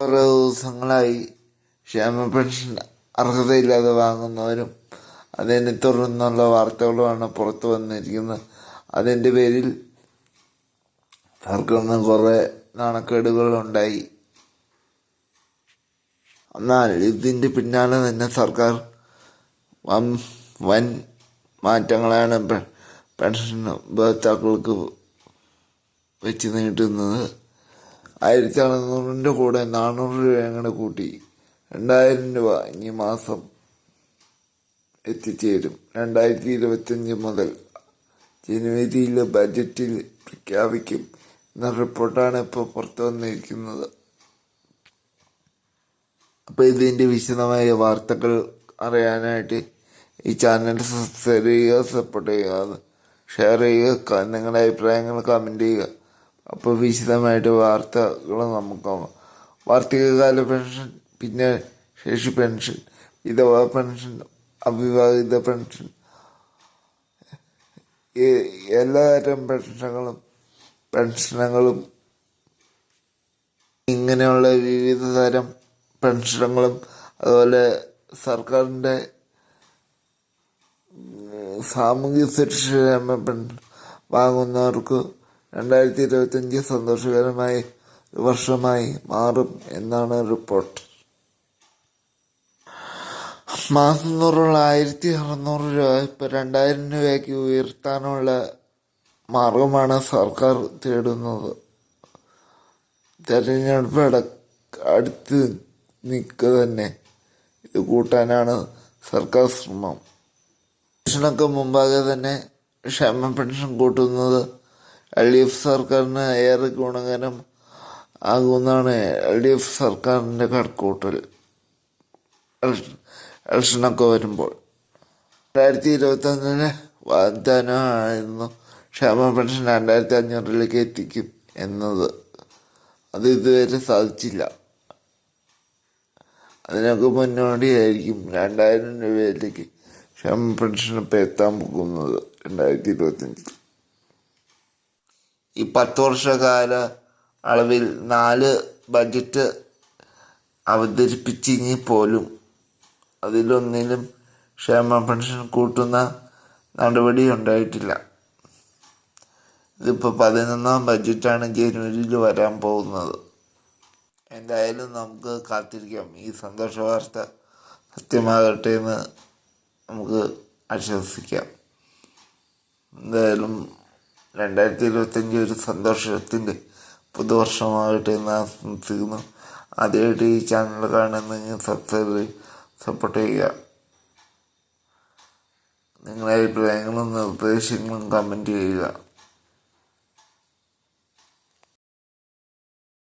കുറേ ദിവസങ്ങളായി ക്ഷേമ പെൻഷൻ അർഹതയില്ലാതെ വാങ്ങുന്നവരും അതിനെ തുടർന്നുള്ള വാർത്തകളുമാണ് പുറത്തു വന്നിരിക്കുന്നത്. അതിന്റെ പേരിൽ സർക്കാരിന് കുറേ നാണക്കേടുകളുണ്ടായി എന്നാൽ ഇതിന്റെ പിന്നാലെ തന്നെ സർക്കാർ വൻ വൻ മാറ്റങ്ങളാണ് പെൻഷൻ ഉപഭോക്താക്കൾക്ക് വെച്ച് നീട്ടുന്നത്. ആയിരത്തി അറുന്നൂറിന്റെ കൂടെ നാനൂറ് രൂപയും കൂടെ കൂട്ടി. രണ്ടായിരം രൂപ ഈ മാസം എത്തിച്ചേരും. രണ്ടായിരത്തി ഇരുപത്തഞ്ച് മുതൽ ജനുവരിയിലെ ബജറ്റിൽ പ്രഖ്യാപിക്കും എന്ന റിപ്പോർട്ടാണ് ഇപ്പോൾ പുറത്തു വന്നിരിക്കുന്നത്. അപ്പോൾ ഇതിന്റെ വിശദമായ വാർത്തകൾ അറിയാനായിട്ട് ഈ ചാനൽ സബ്സ്ക്രൈബ് ചെയ്യുക സപ്പോർട്ട് ചെയ്യുക ഷെയർ ചെയ്യുക നിങ്ങളുടെ അഭിപ്രായങ്ങൾ കമന്റ് ചെയ്യുക. അപ്പോൾ വിശദമായിട്ട് വാർത്തകൾ നമുക്ക് വാർഷികകാല പെൻഷൻ പിന്നെ ശേഷി പെൻഷൻ വിധവാ പെൻഷൻ അവിവാഹിത പെൻഷൻ എല്ലാതരം പെൻഷനുകളും പെൻഷനുകളും ഇങ്ങനെയുള്ള വിവിധ തരം പെൻഷനുകളും അതുപോലെ സർക്കാരിന്റെ സാമൂഹ്യ സുരക്ഷ വാങ്ങുന്നവർക്ക് രണ്ടായിരത്തി ഇരുപത്തഞ്ച് സന്തോഷകരമായി വർഷമായി മാറും എന്നാണ് റിപ്പോർട്ട്. മാസം തോറുള്ള ആയിരത്തി അറുന്നൂറ് രൂപ ഇപ്പം രണ്ടായിരം രൂപയ്ക്ക് ഉയർത്താനുള്ള മാർഗമാണ് സർക്കാർ തേടുന്നത്. തെരഞ്ഞെടുപ്പ് അട അടുത്ത് നിൽക്കുക തന്നെ ഇത് കൂട്ടാനാണ് സർക്കാർ ശ്രമം. പെൻഷനൊക്കെ മുമ്പാകെ തന്നെ ക്ഷേമ പെൻഷൻ കൂട്ടുന്നത് എൽ ഡി എഫ് സർക്കാരിന് ഏറെ ഗുണകരം ആകുമെന്നാണ് എൽ ഡി എഫ് സർക്കാരിന്റെ കണക്കൂട്ടൽ ഇലക്ഷനൊക്കെ വരുമ്പോൾ. രണ്ടായിരത്തി ഇരുപത്തൊന്നിന് വാഗ്ദാനമായിരുന്നു ക്ഷേമ പെൻഷൻ രണ്ടായിരത്തി അഞ്ഞൂറിലേക്ക് എത്തിക്കും എന്നത്. അത് ഇതുവരെ സാധിച്ചില്ല. അതിനൊക്കെ മുന്നോടിയായിരിക്കും രണ്ടായിരം രൂപയിലേക്ക് ക്ഷേമ പെൻഷൻ ഇപ്പം എത്താൻ പോകുന്നത് രണ്ടായിരത്തി ഇരുപത്തഞ്ചിൽ ഈ പത്ത് വർഷകാല അളവിൽ നാല് ബജറ്റ് അവതരിപ്പിച്ചെങ്കിൽ പോലും അതിലൊന്നിലും ക്ഷേമ പെൻഷൻ കൂട്ടുന്ന നടപടി ഉണ്ടായിട്ടില്ല ഇതിപ്പോൾ പതിനൊന്നാം ബജറ്റാണ് ജനുവരിയിൽ വരാൻ പോകുന്നത്. എന്തായാലും നമുക്ക് കാത്തിരിക്കാം. ഈ സന്തോഷ വാർത്ത സത്യമാകട്ടെ എന്ന് നമുക്ക് ആശ്വസിക്കാം. എന്തായാലും രണ്ടായിരത്തി ഇരുപത്തഞ്ച് ഒരു സന്തോഷത്തിന്റെ പുതുവർഷമാകട്ടെ എന്ന് ആശംസിക്കുന്നു. ആദ്യമായിട്ട് ഈ ചാനൽ കാണുന്നെങ്കിൽ സബ്സ്ക്രൈബ് സപ്പോർട്ട് ചെയ്യുക. നിങ്ങളുടെ അഭിപ്രായങ്ങളും നിർദ്ദേശങ്ങളും കമന്റ് ചെയ്യുക.